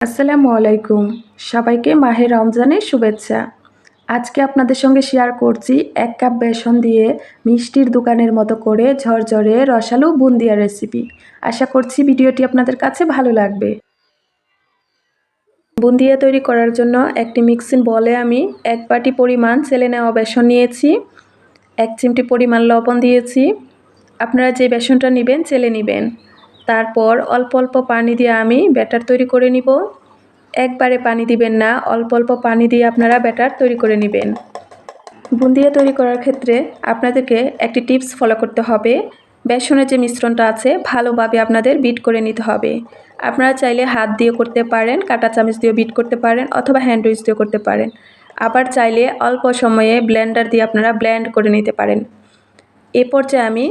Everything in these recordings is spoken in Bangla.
আসসালামু আলাইকুম। সবাইকে মাহে রমজানের শুভেচ্ছা। আজকে আপনাদের সঙ্গে শেয়ার করছি এক কাপ বেসন দিয়ে মিষ্টির দোকানের মতো করে ঝরঝরে রসালো বুন্দিয়া রেসিপি আশা করছি ভিডিওটি আপনাদের কাছে ভালো লাগবে। বুন্দিয়া তৈরি করার জন্য একটি মিক্সিং বলে আমি এক বাটি পরিমাণ ছেলে নেওয়া বেসন নিয়েছি, এক চিমটি পরিমাণ লবণ দিয়েছি। আপনারা যে বেসনটা নেবেন, চেলে নেবেন। তারপর অল্প অল্প পানি দিয়ে আমি ব্যাটার তৈরি করে নিব। একবারে পানি দিবেন না, অল্প অল্প পানি দিয়ে আপনারা ব্যাটার তৈরি করে নেবেন। বুন্দিয়া তৈরি করার ক্ষেত্রে আপনাদেরকে একটি টিপস ফলো করতে হবে। বেসনের যে মিশ্রণটা আছে, ভালোভাবে আপনাদের বিট করে নিতে হবে। আপনারা চাইলে হাত দিয়ে করতে পারেন, কাটা চামচ দিয়ে বিট করতে পারেন, অথবা হ্যান্ড উইচ দিয়ে করতে পারেন। আবার চাইলে অল্প সময়ে ব্লেন্ডার দিয়ে আপনারা ব্লেন্ড করে নিতে পারেন। এ পর্যায়ে আমি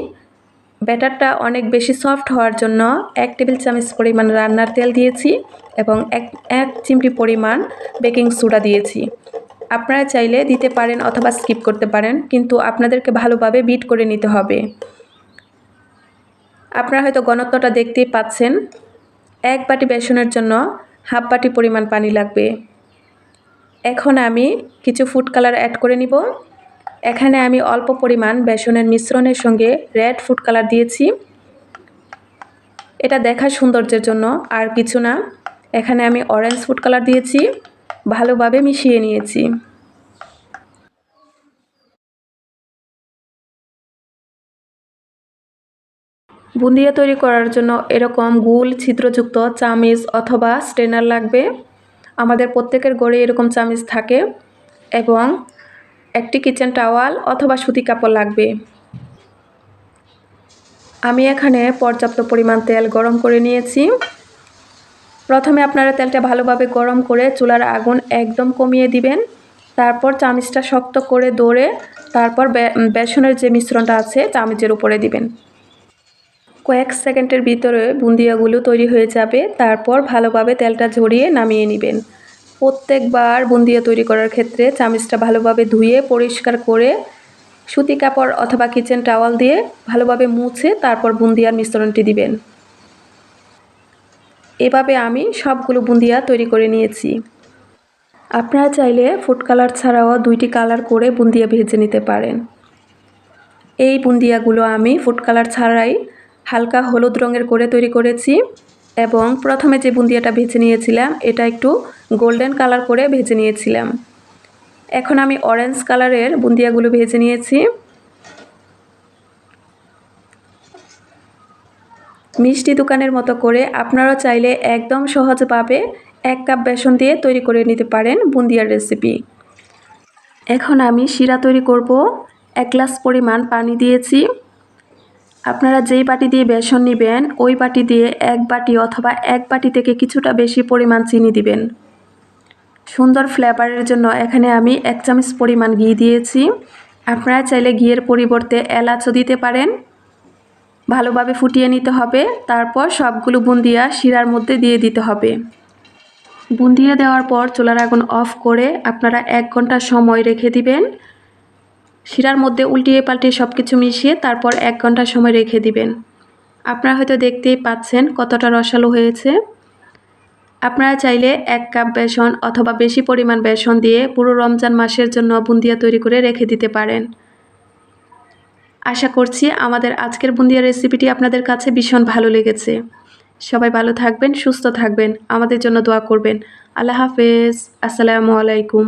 ব্যাটারটা অনেক বেশি সফট হওয়ার জন্য এক টেবিল চামচ পরিমাণ রান্নার তেল দিয়েছি এবং এক এক চিমটি পরিমাণ বেকিং সোডা দিয়েছি। আপনারা চাইলে দিতে পারেন অথবা স্কিপ করতে পারেন, কিন্তু আপনাদেরকে ভালোভাবে বিট করে নিতে হবে। আপনারা হয়তো ঘনত্বটা দেখতেই পাচ্ছেন, এক বাটি বেসনের জন্য হাফ বাটি পরিমাণ পানি লাগবে। এখন আমি কিছু ফুড কালার অ্যাড করে নিব। এখানে আমি অল্প পরিমাণ বেসনের মিশ্রণের সঙ্গে রেড ফুড কালার দিয়েছি। এটা দেখা সৌন্দর্যের জন্য আর কিছু না। এখানে আমি অরেঞ্জ ফুড কালার দিয়েছি, ভালোভাবে মিশিয়ে নিয়েছি। বুন্দিয়া তৈরি করার জন্য এরকম গুল, ছিদ্রযুক্ত চামিচ অথবা স্ট্রেনার লাগবে। আমাদের প্রত্যেকের গড়ে এরকম চামিচ থাকে এবং একটি কিচেন টাওয়াল অথবা সুতি কাপড় লাগবে। আমি এখানে পর্যাপ্ত পরিমাণ তেল গরম করে নিয়েছি। প্রথমে আপনারা তেলটা ভালোভাবে গরম করে চুলার আগুন একদম কমিয়ে দিবেন। তারপর চামিচটা শক্ত করে দৌড়ে তারপর বেসনের যে মিশ্রণটা আছে চামিচের উপরে দিবেন। কয়েক সেকেন্ডের ভিতরে বুন্দিয়াগুলো তৈরি হয়ে যাবে। তারপর ভালোভাবে তেলটা ঝরিয়ে নামিয়ে নেবেন। প্রত্যেকবার বুন্দিয়া তৈরি করার ক্ষেত্রে চামিচটা ভালোভাবে ধুয়ে, পরিষ্কার করে সুতি কাপড় অথবা কিচেন টাওয়াল দিয়ে ভালোভাবে মুছে তারপর বুন্দিয়ার মিশ্রণটি দিবেন। এভাবে আমি সবগুলো বুন্দিয়া তৈরি করে নিয়েছি। আপনারা চাইলে ফুড কালার ছাড়াও দুইটি কালার করে বুন্দিয়া ভেজে নিতে পারেন। এই বুন্দিয়াগুলো আমি ফুড কালার ছাড়াই হালকা হলুদ রঙের করে তৈরি করেছি। এবং প্রথমে যে বুন্দিয়াটা ভেজে নিয়েছিলাম, এটা একটু গোল্ডেন কালার করে ভেজে নিয়েছিলাম। এখন আমি অরেঞ্জ কালারের বুন্দিয়াগুলো ভেজে নিয়েছি। মিষ্টি দোকানের মতো করে আপনারা চাইলে একদম সহজভাবে এক কাপ বেসন দিয়ে তৈরি করে নিতে পারেন বুন্দিয়ার রেসিপি এখন আমি শিরা তৈরি করব। এক গ্লাস পরিমাণ পানি দিয়েছি। আপনারা যেই বাটি দিয়ে বেসন নেবেন, ওই বাটি দিয়ে এক বাটি অথবা এক বাটি থেকে কিছুটা বেশি পরিমাণ চিনি দিবেন। সুন্দর ফ্লেভারের জন্য এখানে আমি এক চামচ পরিমাণ ঘি দিয়েছি। আপনারা চাইলে ঘিয়ের পরিবর্তে এলাচও দিতে পারেন। ভালোভাবে ফুটিয়ে নিতে হবে। তারপর সবগুলো বুন্দিয়া শিরার মধ্যে দিয়ে দিতে হবে। বুন্দিয়া দেওয়ার পর চুলার আগুন অফ করে আপনারা এক ঘণ্টা সময় রেখে দিবেন। শিরার মধ্যে উল্টিয়ে পাল্টিয়ে সব কিছু মিশিয়ে তারপর এক ঘণ্টা সময় রেখে দিবেন। আপনারা হয়তো দেখতেই পাচ্ছেন কতটা রসালো হয়েছে। আপনারা চাইলে এক কাপ বেসন অথবা বেশি পরিমাণ বেসন দিয়ে পুরো রমজান মাসের জন্য বুন্দিয়া তৈরি করে রেখে দিতে পারেন। আশা করছি আমাদের আজকের বুন্দিয়া রেসিপিটি আপনাদের কাছে ভীষণ ভালো লেগেছে। সবাই ভালো থাকবেন, সুস্থ থাকবেন, আমাদের জন্য দোয়া করবেন। আল্লাহ হাফেজ, আসসালামু আলাইকুম।